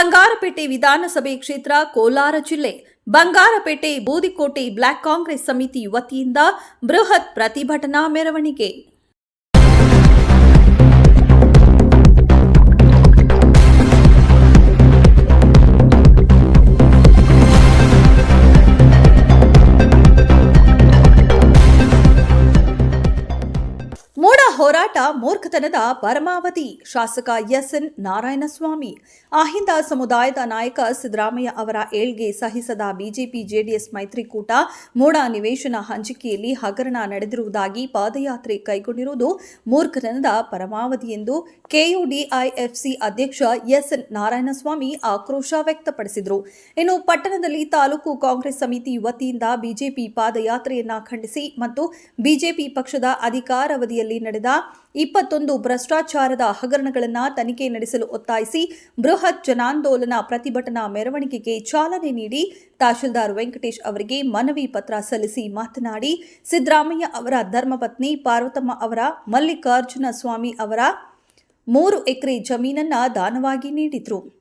ಬಂಗಾರಪೇಟೆ ವಿಧಾನಸಭೆ ಕ್ಷೇತ್ರ ಕೋಲಾರ ಜಿಲ್ಲೆ. ಬಂಗಾರಪೇಟೆ ಬೂದಿಕೋಟೆ ಬ್ಲಾಕ್ ಕಾಂಗ್ರೆಸ್ ಸಮಿತಿ ವತಿಯಿಂದ ಬೃಹತ್ ಪ್ರತಿಭಟನಾ ಮೆರವಣಿಗೆ. ಮೂರ್ಖತನದ ಪರಮಾವಧಿ ಶಾಸಕ ಎಸ್ಎನ್ ನಾರಾಯಣಸ್ವಾಮಿ. ಅಹಿಂದ ಸಮುದಾಯದ ನಾಯಕ ಸಿದ್ದರಾಮಯ್ಯ ಅವರ ಏಳ್ಗೆ ಸಹಿಸದ ಬಿಜೆಪಿ ಜೆಡಿಎಸ್ ಮೈತ್ರಿಕೂಟ ಮೋಡ ನಿವೇಶನ ಹಂಚಿಕೆಯಲ್ಲಿ ಹಗರಣ ನಡೆದಿರುವುದಾಗಿ ಪಾದಯಾತ್ರೆ ಕೈಗೊಂಡಿರುವುದು ಮೂರ್ಖತನದ ಪರಮಾವಧಿ ಎಂದು ಕೆಯುಡಿಐಎಫ್ಸಿ ಅಧ್ಯಕ್ಷ ಎಸ್ ಎನ್ ನಾರಾಯಣಸ್ವಾಮಿ ಆಕ್ರೋಶ ವ್ಯಕ್ತಪಡಿಸಿದರು. ಇನ್ನು ಪಟ್ಟಣದಲ್ಲಿ ತಾಲೂಕು ಕಾಂಗ್ರೆಸ್ ಸಮಿತಿ ವತಿಯಿಂದ ಬಿಜೆಪಿ ಪಾದಯಾತ್ರೆಯನ್ನ ಖಂಡಿಸಿ ಮತ್ತು ಬಿಜೆಪಿ ಪಕ್ಷದ ಅಧಿಕಾರಾವಧಿಯಲ್ಲಿ ನಡೆದ ಇಪ್ಪತ್ತೊಂದು ಭ್ರಷ್ಟಾಚಾರದ ಹಗರಣಗಳನ್ನು ತನಿಖೆ ನಡೆಸಲು ಒತ್ತಾಯಿಸಿ ಬೃಹತ್ ಜನಾಂದೋಲನ ಪ್ರತಿಭಟನಾ ಮೆರವಣಿಗೆಗೆ ಚಾಲನೆ ನೀಡಿ ತಹಶೀಲ್ದಾರ್ ವೆಂಕಟೇಶ್ ಅವರಿಗೆ ಮನವಿ ಪತ್ರ ಸಲ್ಲಿಸಿ ಮಾತನಾಡಿ, ಸಿದ್ದರಾಮಯ್ಯ ಅವರ ಧರ್ಮಪತ್ನಿ ಪಾರ್ವತಮ್ಮ ಅವರ, ಮಲ್ಲಿಕಾರ್ಜುನ ಸ್ವಾಮಿ ಅವರ ಮೂರು ಎಕರೆ ಜಮೀನನ್ನ ದಾನವಾಗಿ ನೀಡಿದ್ರು.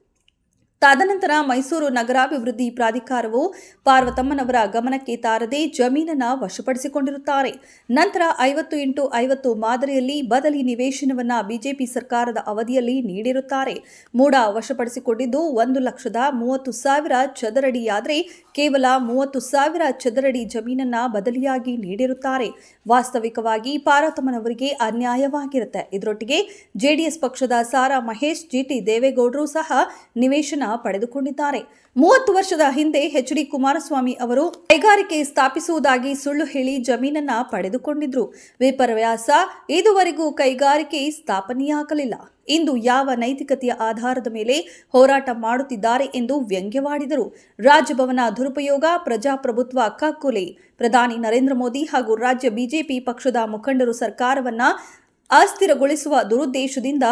ತದನಂತರ ಮೈಸೂರು ನಗರಾಭಿವೃದ್ಧಿ ಪ್ರಾಧಿಕಾರವು ಪಾರ್ವತಮ್ಮನವರ ಗಮನಕ್ಕೆ ತಾರದೆ ಜಮೀನನ್ನು ವಶಪಡಿಸಿಕೊಂಡಿರುತ್ತಾರೆ. ನಂತರ ಐವತ್ತು ಇಂಟು ಐವತ್ತು ಮಾದರಿಯಲ್ಲಿ ಬದಲಿ ನಿವೇಶನವನ್ನು ಬಿಜೆಪಿ ಸರ್ಕಾರದ ಅವಧಿಯಲ್ಲಿ ನೀಡಿರುತ್ತಾರೆ. ಮೂಡ ವಶಪಡಿಸಿಕೊಂಡಿದ್ದು ಒಂದು ಲಕ್ಷದ ಮೂವತ್ತು ಸಾವಿರ ಚದರಡಿಯಾದರೆ ಕೇವಲ ಮೂವತ್ತು ಸಾವಿರ ಚದರಡಿ ಜಮೀನನ್ನ ಬದಲಿಯಾಗಿ ನೀಡಿರುತ್ತಾರೆ. ವಾಸ್ತವಿಕವಾಗಿ ಪಾರ್ವತಮ್ಮನವರಿಗೆ ಅನ್ಯಾಯವಾಗಿರುತ್ತೆ. ಇದರೊಟ್ಟಿಗೆ ಜೆಡಿಎಸ್ ಪಕ್ಷದ ಸಾರಾ ಮಹೇಶ್ ಜಿಟಿ ದೇವೇಗೌಡರು ಸಹ ನಿವೇಶನ ಪಡೆದುಕೊಂಡಿದ್ದಾರೆ. ಮೂವತ್ತು ವರ್ಷದ ಹಿಂದೆ ಎಚ್ ಡಿ ಕುಮಾರಸ್ವಾಮಿ ಅವರು ಕೈಗಾರಿಕೆ ಸ್ಥಾಪಿಸುವುದಾಗಿ ಸುಳ್ಳು ಹೇಳಿ ಜಮೀನನ್ನ ಪಡೆದುಕೊಂಡಿದ್ರು. ವಿಪರ್ಯಾಸ ಇದುವರೆಗೂ ಕೈಗಾರಿಕೆ ಸ್ಥಾಪನೆಯಾಗಲಿಲ್ಲ. ಇಂದು ಯಾವ ನೈತಿಕತೆಯ ಆಧಾರದ ಮೇಲೆ ಹೋರಾಟ ಮಾಡುತ್ತಿದ್ದಾರೆ ಎಂದು ವ್ಯಂಗ್ಯವಾಡಿದರು. ರಾಜಭವನ ದುರುಪಯೋಗ, ಪ್ರಜಾಪ್ರಭುತ್ವ ಕಕ್ಕುಲೆ ಪ್ರಧಾನಿ ನರೇಂದ್ರ ಮೋದಿ ಹಾಗೂ ರಾಜ್ಯ ಬಿಜೆಪಿ ಪಕ್ಷದ ಮುಖಂಡರು ಸರ್ಕಾರವನ್ನ ಅಸ್ಥಿರಗೊಳಿಸುವ ದುರುದ್ದೇಶದಿಂದ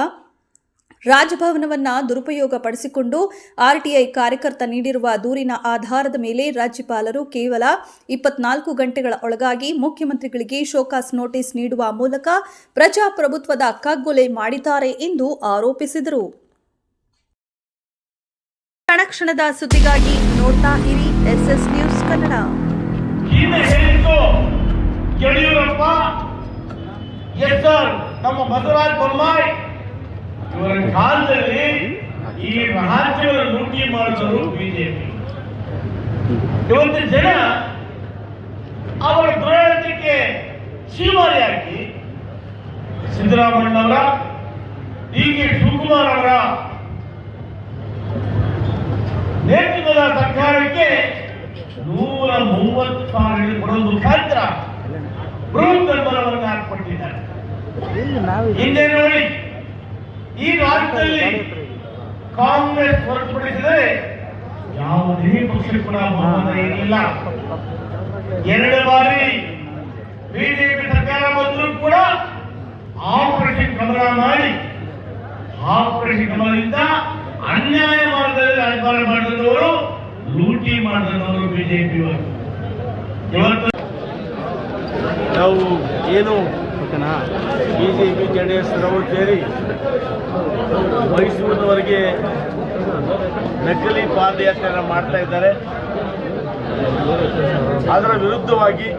ರಾಜಭವನವನ್ನ ದುರುಪಯೋಗ ಪಡಿಸಿಕೊಂಡು ಆರ್ಟಿಐ ಕಾರ್ಯಕರ್ತ ನೀಡಿರುವ ದೂರಿನ ಆಧಾರದ ಮೇಲೆ ರಾಜ್ಯಪಾಲರು ಕೇವಲ ಇಪ್ಪತ್ನಾಲ್ಕು ಗಂಟೆಗಳ ಒಳಗಾಗಿ ಮುಖ್ಯಮಂತ್ರಿಗಳಿಗೆ ಶೋಕಾಸ್ ನೋಟಿಸ್ ನೀಡುವ ಮೂಲಕ ಪ್ರಜಾಪ್ರಭುತ್ವದ ಕಗ್ಗೊಲೆ ಮಾಡಿದ್ದಾರೆ ಎಂದು ಆರೋಪಿಸಿದರು. ಕಣಕ್ಷಣದ ಸುದ್ದಿಗಾಗಿ ನೋಡ್ತಾ ಇರಿ ಎಸ್ಎಸ್ ನ್ಯೂಸ್ ಕನ್ನಡ. ಯಡಿಯೂರಪ್ಪ ನಮ್ಮ ಬಸವರಾಜ ಬೊಮ್ಮಾಯಿ ಇವರ ಕಾಲದಲ್ಲಿ ಈ ರಾಜ್ಯವನ್ನು ಲೂಟಿ ಮಾಡಿದರು ಬಿಜೆಪಿ. ಇವತ್ತು ಜನ ಅವರ ದುರಾಡಳಿತಕ್ಕೆ ಸೀಮಾರಿ ಹಾಕಿ ಸಿದ್ದರಾಮಯ್ಯನವರ ಡಿ ಕೆ ಶಿವಕುಮಾರ್ ಅವರ ನೇತೃತ್ವದ ಸರ್ಕಾರಕ್ಕೆ ನೂರ ಮೂವತ್ತಾರು ಕೊಡುವ ಮುಖಾಂತರ ಬೃಹತ್ ಬೆಂಬಲವನ್ನು ಹಾಕಿಕೊಟ್ಟಿದ್ದಾರೆ. ಹಿಂದೆ ನೋಡಿ. ಈ ರಾಜ್ಯದಲ್ಲಿ ಕಾಂಗ್ರೆಸ್ ಹೊರತುಪಡಿಸಿದರೆ ಯಾವುದೇ ಪಕ್ಷ ಕೂಡ ಬಹುಮತ ಏನಿಲ್ಲ. ಎರಡು ಬಾರಿ ಬಿಜೆಪಿ ಸರ್ಕಾರ ಬಂದರೂ ಕೂಡ ಆಪರೇಷನ್ ಕಮಲ ಮಾಡಿ, ಆಪರೇಷನ್ ಕಮಲದಿಂದ ಅನ್ಯಾಯ ಮಾರ್ಗದಲ್ಲಿ ರಾಜಕಾರಣ ಮಾಡಿದವರು ಲೂಟಿ ಮಾಡಿದವರು ಬಿಜೆಪಿ ಇವತ್ತು ನಾವು ಏನು B J P J D S ರವರು ಸೇರಿ ಮೈಸೂರಿನವರೆಗೆ ನಕಲಿ ಪಾದಯಾತ್ರೆಯನ್ನು ಮಾಡ್ತಾ ಇದ್ದಾರೆ. ಅದರ ವಿರುದ್ಧವಾಗಿ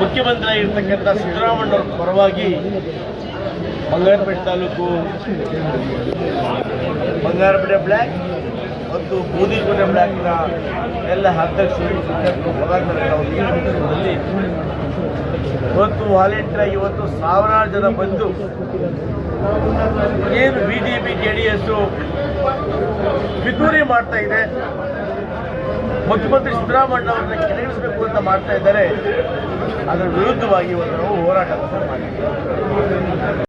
ಮುಖ್ಯಮಂತ್ರಿ ಆಗಿರ್ತಕ್ಕಂಥ ಸಿದ್ದರಾಮಯ್ಯವ್ರ ಪರವಾಗಿ ಬಂಗಾರಪೇಟೆ ತಾಲೂಕು ಬಂಗಾರಪೇಟೆ ಬ್ಲ್ಯಾಕ್ ಮತ್ತು ಬೂದಿಕೋಟೆ ಬ್ಲ್ಯಾಕ್ನ ಎಲ್ಲ ಅಧ್ಯಕ್ಷರು ಸಂದರ್ಭದಲ್ಲಿ ಇವತ್ತು ವಾಲೆಂಟ್ರ ಇವತ್ತು ಸಾವಿರಾರು ಜನ ಬಂದು ಏನು B J P J D S ಪಿತೂರಿ ಮಾಡ್ತಾ ಇದೆ. ಮುಖ್ಯಮಂತ್ರಿ ಸಿದ್ದರಾಮಯ್ಯ ಅವರನ್ನ ಕೆಳಗಿಳಿಸಬೇಕು ಅಂತ ಮಾಡ್ತಾ ಇದ್ದಾರೆ. ಅದರ ವಿರುದ್ಧವಾಗಿ ಇವತ್ತು ನಾವು ಹೋರಾಟ ಮಾಡಿದ್ದೇವೆ